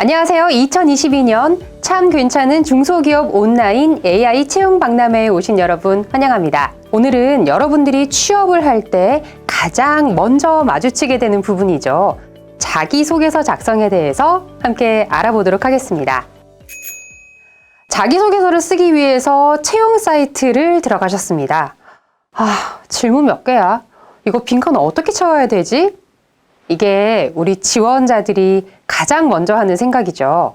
안녕하세요. 2022년 참 괜찮은 중소기업 온라인 AI 채용 박람회에 오신 여러분 환영합니다. 오늘은 여러분들이 취업을 할 때 가장 먼저 마주치게 되는 부분이죠. 자기소개서 작성에 대해서 함께 알아보도록 하겠습니다. 자기소개서를 쓰기 위해서 채용 사이트를 들어가셨습니다. 아, 질문 몇 개야? 이거 빈칸 어떻게 채워야 되지? 이게 우리 지원자들이 가장 먼저 하는 생각이죠.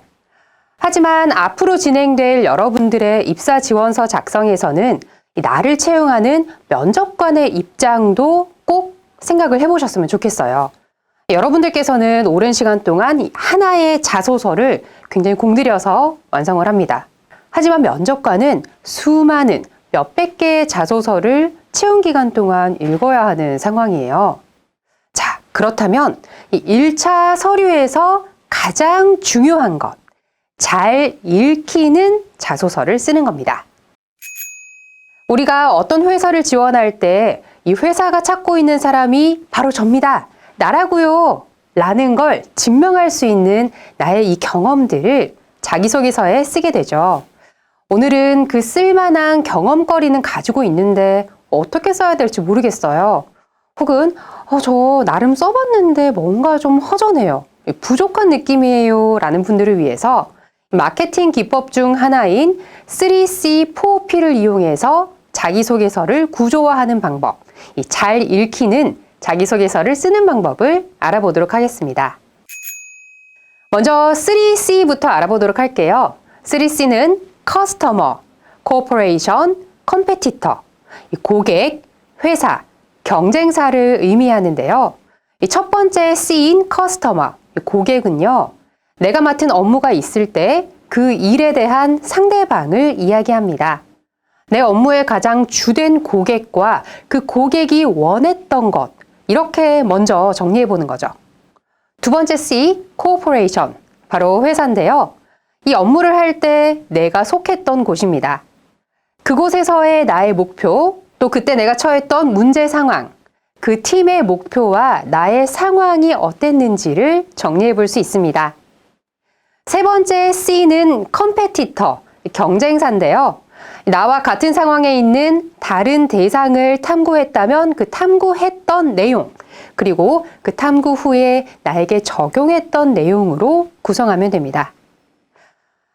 하지만 앞으로 진행될 여러분들의 입사 지원서 작성에서는 이 나를 채용하는 면접관의 입장도 꼭 생각을 해보셨으면 좋겠어요. 여러분들께서는 오랜 시간 동안 이 하나의 자소서를 굉장히 공들여서 완성을 합니다. 하지만 면접관은 수많은 몇백 개의 자소서를 채용 기간 동안 읽어야 하는 상황이에요. 자, 그렇다면 이 1차 서류에서 가장 중요한 것, 잘 읽히는 자소서를 쓰는 겁니다. 우리가 어떤 회사를 지원할 때 이 회사가 찾고 있는 사람이 바로 접니다. 나라고요. 라는 걸 증명할 수 있는 나의 이 경험들을 자기소개서에 쓰게 되죠. 오늘은 그 쓸만한 경험거리는 가지고 있는데 어떻게 써야 될지 모르겠어요. 혹은 어, 저 나름 써봤는데 뭔가 좀 허전해요. 부족한 느낌이에요. 라는 분들을 위해서 마케팅 기법 중 하나인 3C, 4P를 이용해서 자기소개서를 구조화하는 방법, 이잘 읽히는 자기소개서를 쓰는 방법을 알아보도록 하겠습니다. 먼저 3C부터 알아보도록 할게요. 3C는 커스터머, 코퍼레이션, 컴페티터, 고객, 회사, 경쟁사를 의미하는데요. 이첫 번째 C인 커스터머, 고객은요. 내가 맡은 업무가 있을 때 그 일에 대한 상대방을 이야기합니다. 내 업무의 가장 주된 고객과 그 고객이 원했던 것, 이렇게 먼저 정리해 보는 거죠. 두 번째 C, 코퍼레이션, 바로 회사인데요. 이 업무를 할 때 내가 속했던 곳입니다. 그곳에서의 나의 목표, 또 그때 내가 처했던 문제 상황, 그 팀의 목표와 나의 상황이 어땠는지를 정리해 볼 수 있습니다. 세 번째 C는 컴페티터, 경쟁사인데요. 나와 같은 상황에 있는 다른 대상을 탐구했다면 그 탐구했던 내용, 그리고 그 탐구 후에 나에게 적용했던 내용으로 구성하면 됩니다.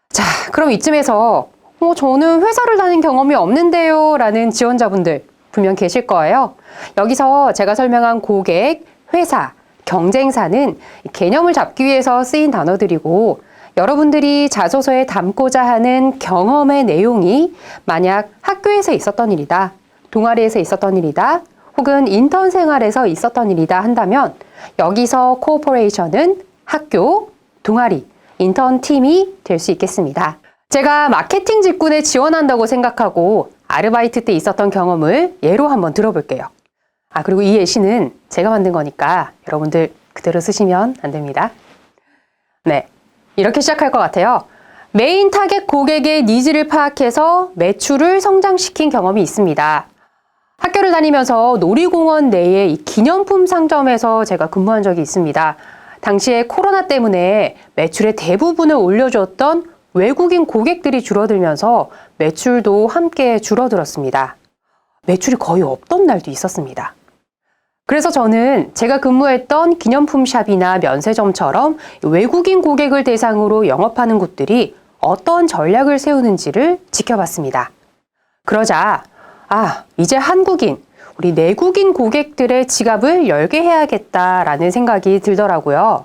자, 그럼 이쯤에서 어, 저는 회사를 다닌 경험이 없는데요. 라는 지원자분들 분명 계실 거예요. 여기서 제가 설명한 고객, 회사, 경쟁사는 개념을 잡기 위해서 쓰인 단어들이고 여러분들이 자소서에 담고자 하는 경험의 내용이 만약 학교에서 있었던 일이다, 동아리에서 있었던 일이다, 혹은 인턴 생활에서 있었던 일이다 한다면 여기서 코퍼레이션은 학교, 동아리, 인턴 팀이 될 수 있겠습니다. 제가 마케팅 직군에 지원한다고 생각하고 아르바이트 때 있었던 경험을 예로 한번 들어볼게요. 아, 그리고 이 예시는 제가 만든 거니까 여러분들 그대로 쓰시면 안 됩니다. 네. 이렇게 시작할 것 같아요. 메인 타겟 고객의 니즈를 파악해서 매출을 성장시킨 경험이 있습니다. 학교를 다니면서 놀이공원 내에 이 기념품 상점에서 제가 근무한 적이 있습니다. 당시에 코로나 때문에 매출의 대부분을 올려줬던 외국인 고객들이 줄어들면서 매출도 함께 줄어들었습니다. 매출이 거의 없던 날도 있었습니다. 그래서 저는 제가 근무했던 기념품 샵이나 면세점처럼 외국인 고객을 대상으로 영업하는 곳들이 어떤 전략을 세우는지를 지켜봤습니다. 그러자, 아, 이제 한국인, 우리 내국인 고객들의 지갑을 열게 해야겠다라는 생각이 들더라고요.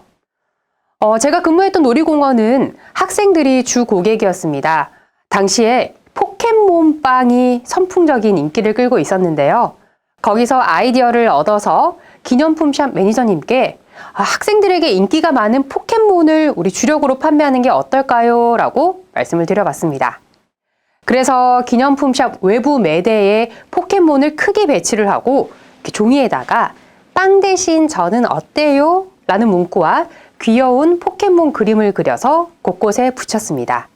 어, 제가 근무했던 놀이공원은 학생들이 주 고객이었습니다. 당시에 포켓몬 빵이 선풍적인 인기를 끌고 있었는데요. 거기서 아이디어를 얻어서 기념품샵 매니저님께 아, 학생들에게 인기가 많은 포켓몬을 우리 주력으로 판매하는 게 어떨까요? 라고 말씀을 드려봤습니다. 그래서 기념품샵 외부 매대에 포켓몬을 크게 배치를 하고 종이에다가 빵 대신 저는 어때요? 라는 문구와 귀여운 포켓몬 그림을 그려서 곳곳에 붙였습니다.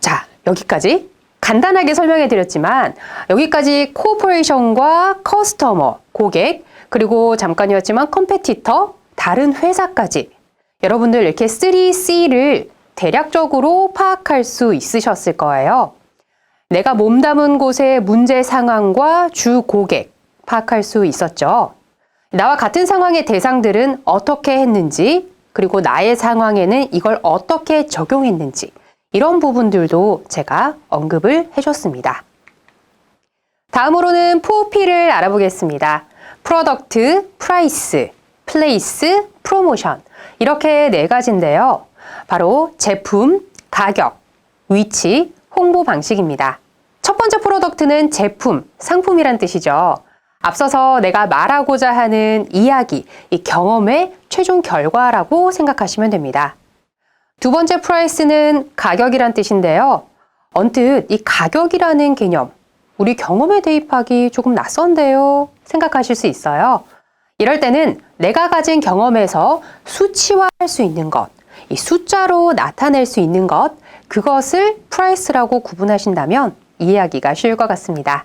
자, 여기까지 간단하게 설명해 드렸지만 여기까지 코퍼레이션과 커스터머, 고객, 그리고 잠깐이었지만 컴페티터, 다른 회사까지 여러분들 이렇게 3C를 대략적으로 파악할 수 있으셨을 거예요. 내가 몸담은 곳의 문제 상황과 주 고객 파악할 수 있었죠. 나와 같은 상황의 대상들은 어떻게 했는지, 그리고 나의 상황에는 이걸 어떻게 적용했는지, 이런 부분들도 제가 언급을 해줬습니다. 다음으로는 4P를 알아보겠습니다. 프로덕트, 프라이스, 플레이스, 프로모션. 이렇게 네 가지인데요. 바로 제품, 가격, 위치, 홍보 방식입니다. 첫 번째 프로덕트는 제품, 상품이란 뜻이죠. 앞서서 내가 말하고자 하는 이야기, 이 경험의 최종 결과라고 생각하시면 됩니다. 두 번째 프라이스는 가격이란 뜻인데요. 언뜻 이 가격이라는 개념, 우리 경험에 대입하기 조금 낯선데요. 생각하실 수 있어요. 이럴 때는 내가 가진 경험에서 수치화할 수 있는 것, 이 숫자로 나타낼 수 있는 것, 그것을 프라이스라고 구분하신다면 이해하기가 쉬울 것 같습니다.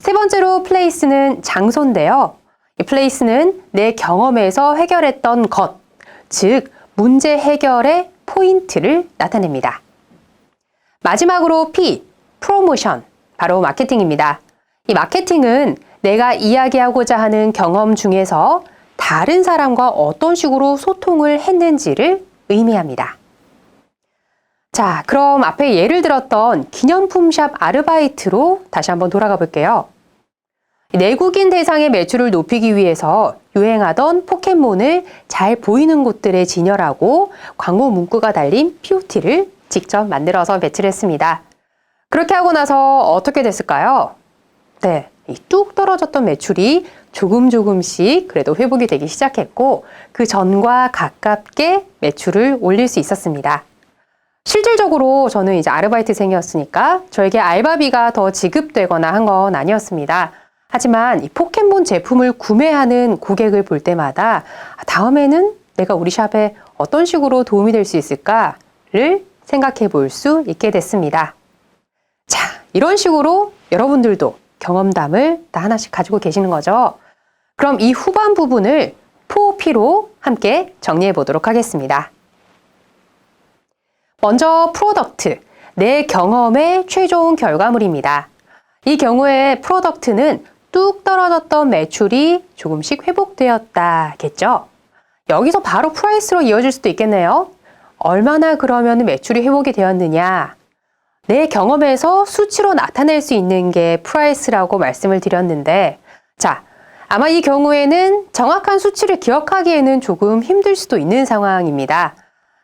세 번째로 플레이스는 장소인데요. 이 플레이스는 내 경험에서 해결했던 것, 즉 문제 해결의 포인트를 나타냅니다. 마지막으로 P, 프로모션, 바로 마케팅입니다. 이 마케팅은 내가 이야기하고자 하는 경험 중에서 다른 사람과 어떤 식으로 소통을 했는지를 의미합니다. 자, 그럼 앞에 예를 들었던 기념품샵 아르바이트로 다시 한번 돌아가 볼게요. 내국인 대상의 매출을 높이기 위해서 유행하던 포켓몬을 잘 보이는 곳들에 진열하고 광고 문구가 달린 POT를 직접 만들어서 배출했습니다. 그렇게 하고 나서 어떻게 됐을까요? 네, 이뚝 떨어졌던 매출이 조금 조금씩 그래도 회복이 되기 시작했고 그 전과 가깝게 매출을 올릴 수 있었습니다. 실질적으로 저는 이제 아르바이트생이었으니까 저에게 알바비가 더 지급되거나 한 건 아니었습니다. 하지만 이 포켓몬 제품을 구매하는 고객을 볼 때마다 아, 다음에는 내가 우리 샵에 어떤 식으로 도움이 될 수 있을까를 생각해 볼 수 있게 됐습니다. 자, 이런 식으로 여러분들도 경험담을 다 하나씩 가지고 계시는 거죠. 그럼 이 후반 부분을 4P로 함께 정리해 보도록 하겠습니다. 먼저 프로덕트, 내 경험의 최종 결과물입니다. 이 경우에 프로덕트는 뚝 떨어졌던 매출이 조금씩 회복되었다겠죠? 여기서 바로 프라이스로 이어질 수도 있겠네요. 얼마나 그러면 매출이 회복이 되었느냐? 내 경험에서 수치로 나타낼 수 있는 게 프라이스라고 말씀을 드렸는데, 자, 아마 이 경우에는 정확한 수치를 기억하기에는 조금 힘들 수도 있는 상황입니다.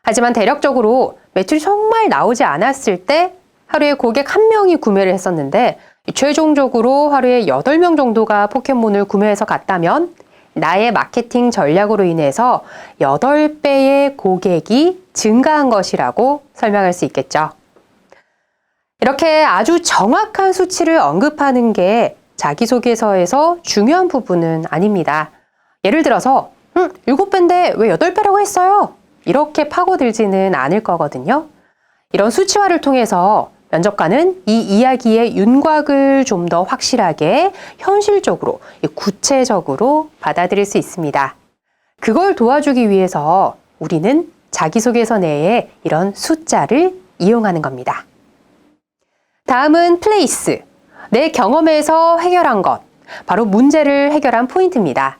하지만 대략적으로 매출이 정말 나오지 않았을 때 하루에 고객 한 명이 구매를 했었는데 최종적으로 하루에 8명 정도가 포켓몬을 구매해서 갔다면 나의 마케팅 전략으로 인해서 8배의 고객이 증가한 것이라고 설명할 수 있겠죠. 이렇게 아주 정확한 수치를 언급하는 게 자기소개서에서 중요한 부분은 아닙니다. 예를 들어서, 음, 7배인데 왜 8배라고 했어요? 이렇게 파고들지는 않을 거거든요. 이런 수치화를 통해서 면접관은 이 이야기의 윤곽을 좀 더 확실하게 현실적으로, 구체적으로 받아들일 수 있습니다. 그걸 도와주기 위해서 우리는 자기소개서 내에 이런 숫자를 이용하는 겁니다. 다음은 플레이스. 내 경험에서 해결한 것. 바로 문제를 해결한 포인트입니다.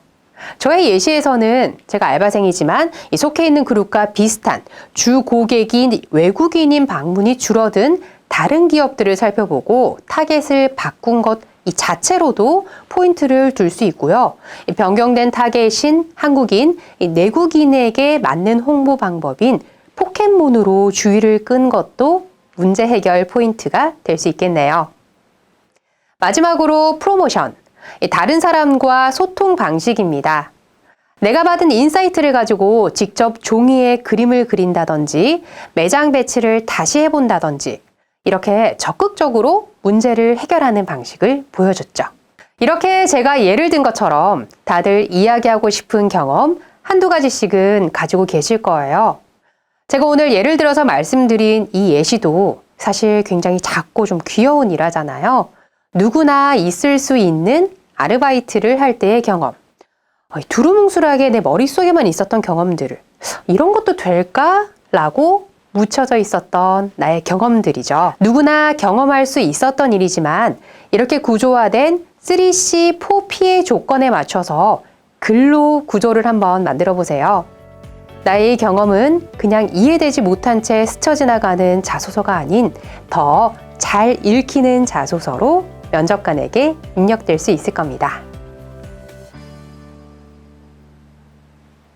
저의 예시에서는 제가 알바생이지만 속해 있는 그룹과 비슷한 주 고객인 외국인인 방문이 줄어든 다른 기업들을 살펴보고 타겟을 바꾼 것 이 자체로도 포인트를 둘 수 있고요. 변경된 타겟인 한국인, 내국인에게 맞는 홍보 방법인 포켓몬으로 주의를 끈 것도 문제 해결 포인트가 될 수 있겠네요. 마지막으로 프로모션. 다른 사람과 소통 방식입니다. 내가 받은 인사이트를 가지고 직접 종이에 그림을 그린다든지 매장 배치를 다시 해본다든지 이렇게 적극적으로 문제를 해결하는 방식을 보여줬죠. 이렇게 제가 예를 든 것처럼 다들 이야기하고 싶은 경험 한두 가지씩은 가지고 계실 거예요. 제가 오늘 예를 들어서 말씀드린 이 예시도 사실 굉장히 작고 좀 귀여운 일하잖아요. 누구나 있을 수 있는 아르바이트를 할 때의 경험. 어, 두루뭉술하게 내 머릿속에만 있었던 경험들을 이런 것도 될까? 라고 묻혀져 있었던 나의 경험들이죠. 누구나 경험할 수 있었던 일이지만 이렇게 구조화된 3C, 4P의 조건에 맞춰서 글로 구조를 한번 만들어 보세요. 나의 경험은 그냥 이해되지 못한 채 스쳐 지나가는 자소서가 아닌 더 잘 읽히는 자소서로 면접관에게 입력될 수 있을 겁니다.